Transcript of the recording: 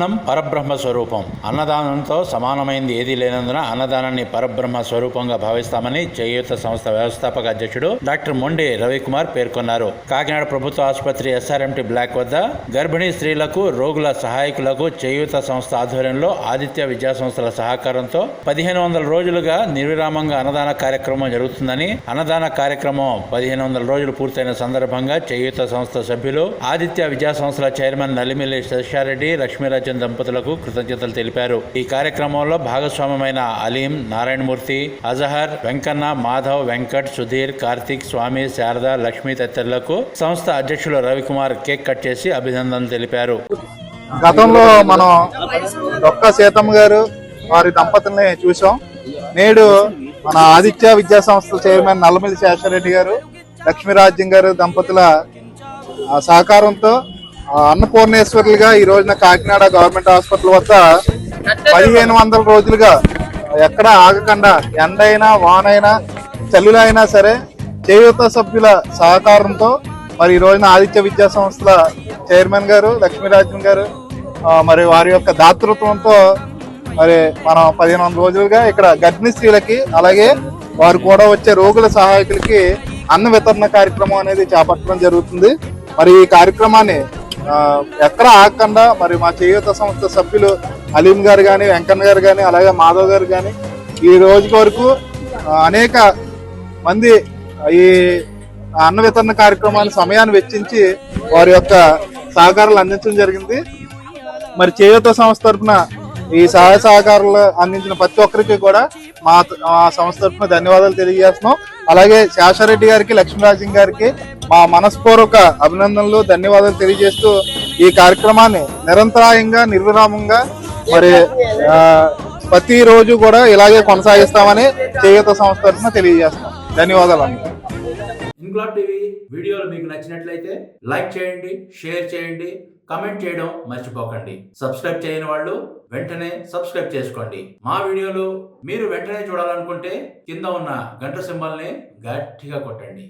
అన్నం పరబ్రహ్మ స్వరూపం. అన్నదానంతో సమానమైంది ఏదీ లేనందున అన్నదానాన్ని పరబ్రహ్మ స్వరూపంగా భావిస్తామని చేయూత సంస్థ వ్యవస్థాపక అధ్యక్షుడు డాక్టర్ మొండి రవికుమార్ పేర్కొన్నారు. కాకినాడ ప్రభుత్వ ఆసుపత్రి ఎస్ఆర్ఎంటి బ్లాక్ వద్ద గర్భిణీ స్త్రీలకు రోగుల సహాయకులకు చేయూత సంస్థ ఆధ్వర్యంలో ఆదిత్య విద్యా సంస్థల సహకారంతో పదిహేను వందల రోజులుగా నిర్విరామంగా అన్నదాన కార్యక్రమం జరుగుతుందని అన్నదాన కార్యక్రమం పదిహేను వందల రోజులు పూర్తయిన సందర్భంగా చేయూత సంస్థ సభ్యులు ఆదిత్య విద్యా సంస్థల చైర్మన్ నలిమిల్లి శశారెడ్డి లక్ష్మీరాజన్ దంపతులకు కృతజ్ఞతలు తెలిపారు. ఈ కార్యక్రమంలో భాగస్వామ్యమైన అలీం నారాయణమూర్తి అజహర్ వెంకన్న మాధవ్ వెంకట్ సుధీర్ కార్తీక్ స్వామి శారద లక్ష్మి తదితరులకు సంస్థ అధ్యక్షులు రవికుమార్ కేక్ కట్ చేసి అభినందనలు తెలిపారు. గతంలో మనం డొక్క సీతమ్మ గారు వారి దంపతుల్ని చూసాం నేడు మన ఆదిత్య విద్యా సంస్థ చైర్మన్ నల్లమిల్లి శేషారెడ్డి గారు లక్ష్మీరాజ్యం గారు దంపతుల సహకారంతో అన్నపూర్ణేశ్వర్లుగా ఈ రోజున కాకినాడ గవర్నమెంట్ హాస్పిటల్ వద్ద పదిహేను వందల రోజులుగా ఎక్కడ ఆగకుండా ఎండైనా వానైనా చలులైనా సరే చేయూత సభ్యుల సహకారంతో మరి ఈ రోజున ఆదిత్య విద్యా సంస్థల చైర్మన్ గారు లక్ష్మీరాజన్ గారు మరి వారి యొక్క దాతృత్వంతో మరి మనం పదిహేను వందల రోజులుగా ఇక్కడ గర్భిణీ స్త్రీలకి అలాగే వారు కూడా వచ్చే రోగుల సహాయకులకి అన్న వితరణ కార్యక్రమం అనేది చేపట్టడం జరుగుతుంది. మరి ఈ కార్యక్రమాన్ని ఎక్కడ ఆగకుండా మరి మా చేయూత సంస్థ సభ్యులు అలీం గారు కానీ వెంకన్న గారు కానీ అలాగే మాధవ్ గారు కానీ ఈ రోజు వరకు అనేక మంది ఈ అన్న వితరణ కార్యక్రమాన్ని సమయాన్ని వెచ్చించి వారి యొక్క సహకారాలు అందించడం జరిగింది. మరి చేయూత సంస్థ తరఫున ఈ సహాయ సహకారాలు అందించిన ప్రతి ఒక్కరికి కూడా మా మా సంస్థ తరఫున ధన్యవాదాలు తెలియజేస్తున్నాం. అలాగే శేషారెడ్డి గారికి లక్ష్మీరాజన్ గారికి మా మనస్పూర్వక అభినందనలు ధన్యవాదాలు తెలియజేస్తూ ఈ కార్యక్రమాన్ని నిరంతరాయంగా నిర్విరామంగా మరి ప్రతిరోజు ప్రతి రోజు కూడా ఇలాగే కొనసాగిస్తామని చేయూత సంస్థ తరఫున తెలియజేస్తున్నాం. ధన్యవాదాలు అందరికీ. టీవీ వీడియోలు మీకు నచ్చినట్లయితే లైక్ చేయండి షేర్ చేయండి కమెంట్ చేయడం మర్చిపోకండి. సబ్స్క్రైబ్ చేయని వాళ్ళు వెంటనే సబ్స్క్రైబ్ చేసుకోండి. మా వీడియోలు మీరు వెంటనే చూడాలనుకుంటే కింద ఉన్న గంట సింబల్ని గట్టిగా కొట్టండి.